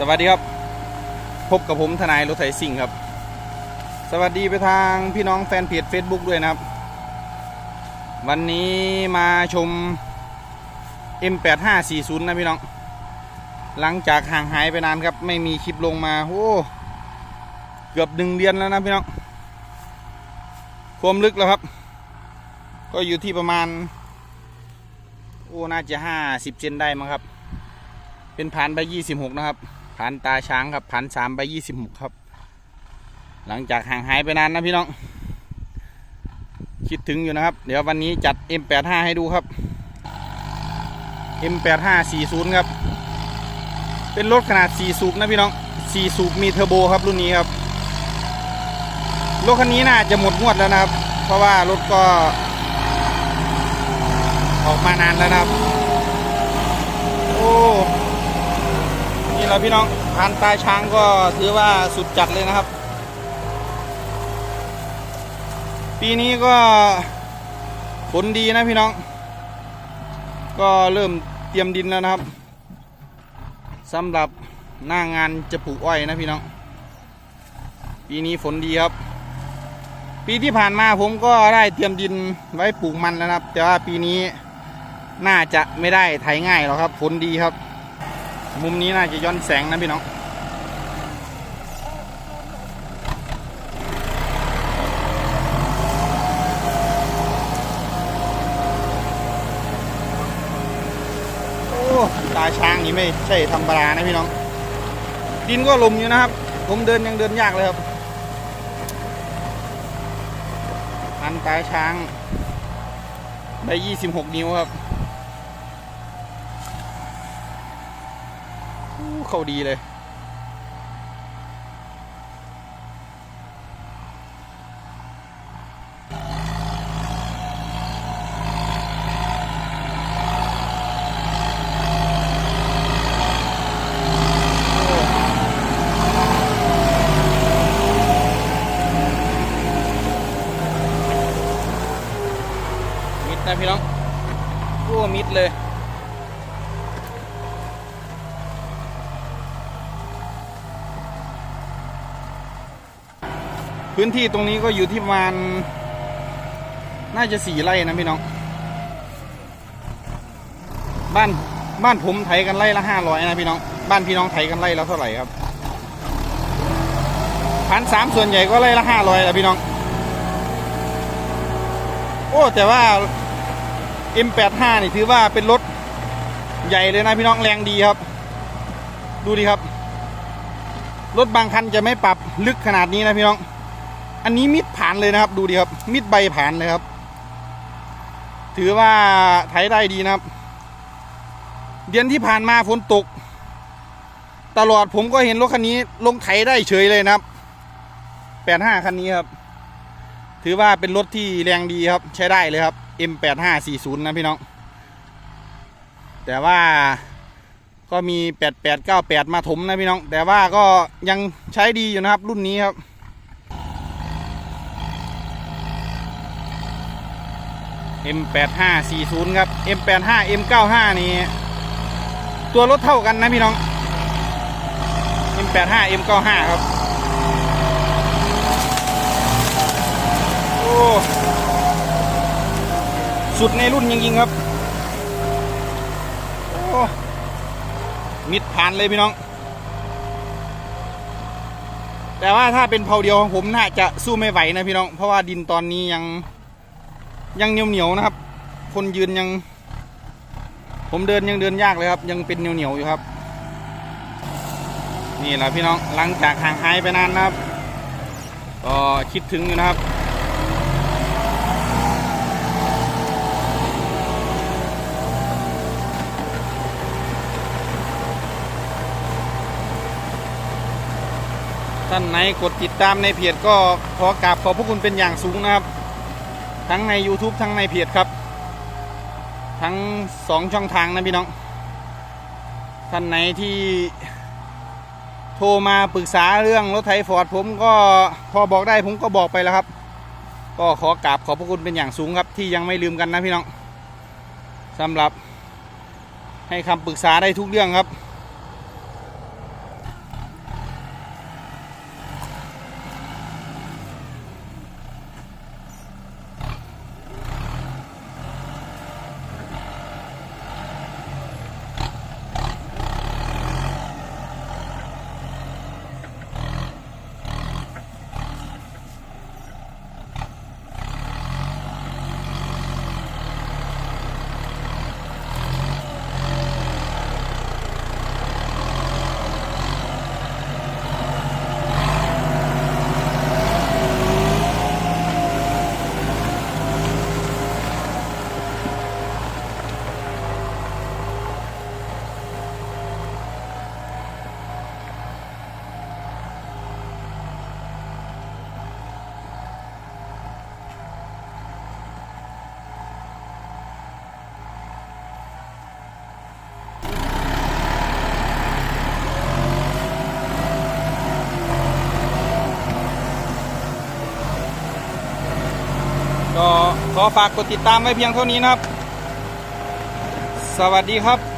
สวัสดีครับ พบกับผมทนายรถไถสิ่งครับ สวัสดีไปทางพี่น้องแฟนเพจ Facebook ด้วยนะครับ วันนี้มาชม M8540 นะพี่น้อง หลังจากห่างหายไปนานครับ ไม่มีคลิปลงมาโอ้เกือบหนึ่งเดือนแล้วนะพี่น้องความลึกแล้วครับ ก็อยู่ที่ประมาณ โอ้ น่าจะห้าสิบเซนได้มั้งครับ เป็นผ่านใบยี่สิบหกนะครับ ผ่านตาช้างครับผ่านสามใบยี่สิบหกครับ หลังจากห่างหายไปนานนะพี่น้อง คิดถึงอยู่นะครับ เดี๋ยววันนี้จัด M85 ให้ดูครับ M8540 ครับ เป็นรถขนาด 4 สูบนะพี่น้อง 4 สูบมีเทอร์โบครับรุ่นนี้ครับ รถคันนี้น่าจะหมดงวดแล้วนะครับ เพราะว่ารถก็ออกมานานแล้วนะครับ โอ้ นี่เราพี่น้องผ่านตาช้างก็ถือว่าสุดจัดเลยนะครับ ปีนี้ก็ฝนดีนะพี่น้อง ก็เริ่มเตรียมดินแล้วนะครับสำหรับหน้างานจะปลูกอ้อยนะพี่น้อง ปีนี้ฝนดีครับ ปีที่ผ่านมาผมก็ได้เตรียมดินไว้ปลูกมันแล้วนะครับ แต่ว่าปีนี้น่าจะไม่ได้ไถง่ายหรอกครับ ฝนดีครับ มุมนี้น่าจะย้อนแสงนะพี่น้องโอ้ตาช้างนี่ไม่ใช่ธรรมดานะพี่น้อง ดินก็ลมอยู่นะครับ ผมเดินยังเดินยากเลยครับอันตาช้างได้ยี่สิบหกนิ้วครับอู้ เข้าดีเลย มิดนะพี่น้องโอ้มิดเลย พื้นที่ตรงนี้ก็อยู่ที่ประมาณ น่าจะสี่ไร่นะพี่น้อง บ้านบ้านผมไถกันไร่ละห้าร้อยนะพี่น้อง บ้านพี่น้องไถกันไร่ละเท่าไหร่ครับพันสามส่วนใหญ่ก็ไร่ละห้าร้อยละพี่น้อง โอ้แต่ว่า M85 นี่ถือว่าเป็นรถใหญ่เลยนะพี่น้องแรงดีครับ ดูดิครับ รถบางคันจะไม่ปรับลึกขนาดนี้นะพี่น้อง อันนี้มิดผ่านเลยนะครับ ดูดิครับ มิดใบผ่านเลยครับ ถือว่าไถได้ดีนะครับ เดือนที่ผ่านมาฝนตก ตลอดผมก็เห็นรถคันนี้ลงไถได้เฉยเลยนะครับ85คันนี้ครับ ถือว่าเป็นรถที่แรงดีครับ ใช้ได้เลยครับ M8540 นะพี่น้อง แต่ว่าก็มี 8898 มาถมนะพี่น้อง แต่ว่าก็ยังใช้ดีอยู่นะครับรุ่นนี้ครับ M8540 ครับ M85 M95 นี่ ตัวรถเท่ากันนะพี่น้อง M85 M95 ครับ โอ้ สุดในรุ่นจริงๆครับ โอ้ มิดผ่านเลยพี่น้อง แต่ว่าถ้าเป็นเผาเดียวของผมน่าจะสู้ไม่ไหวนะพี่น้อง เพราะว่าดินตอนนี้ยัง ยังเหนียวเหนียวนะครับ คนยืนยัง ผมเดินยังเดินยากเลยครับ ยังเป็นเหนียวเหนียวอยู่ครับ นี่แหละพี่น้องหลังจากห่างหายไปนานนะครับก็คิดถึงอยู่นะครับท่านไหนกดติดตามในเพจก็ขอกราบขอบพระคุณเป็นอย่างสูงนะครับ ทั้งใน YouTube ทั้งในเพจครับ ทั้งสองช่องทางนะพี่น้อง ท่านไหนที่โทรมาปรึกษาเรื่องรถไถฟอร์ดผมก็พอบอกได้ผมก็บอกไปแล้วครับ ก็ขอกราบขอบพระคุณเป็นอย่างสูงครับ ที่ยังไม่ลืมกันนะพี่น้องสำหรับให้คำปรึกษาได้ทุกเรื่องครับ ก็ ขอฝากกดติดตามไว้เพียงเท่านี้นะครับ สวัสดีครับ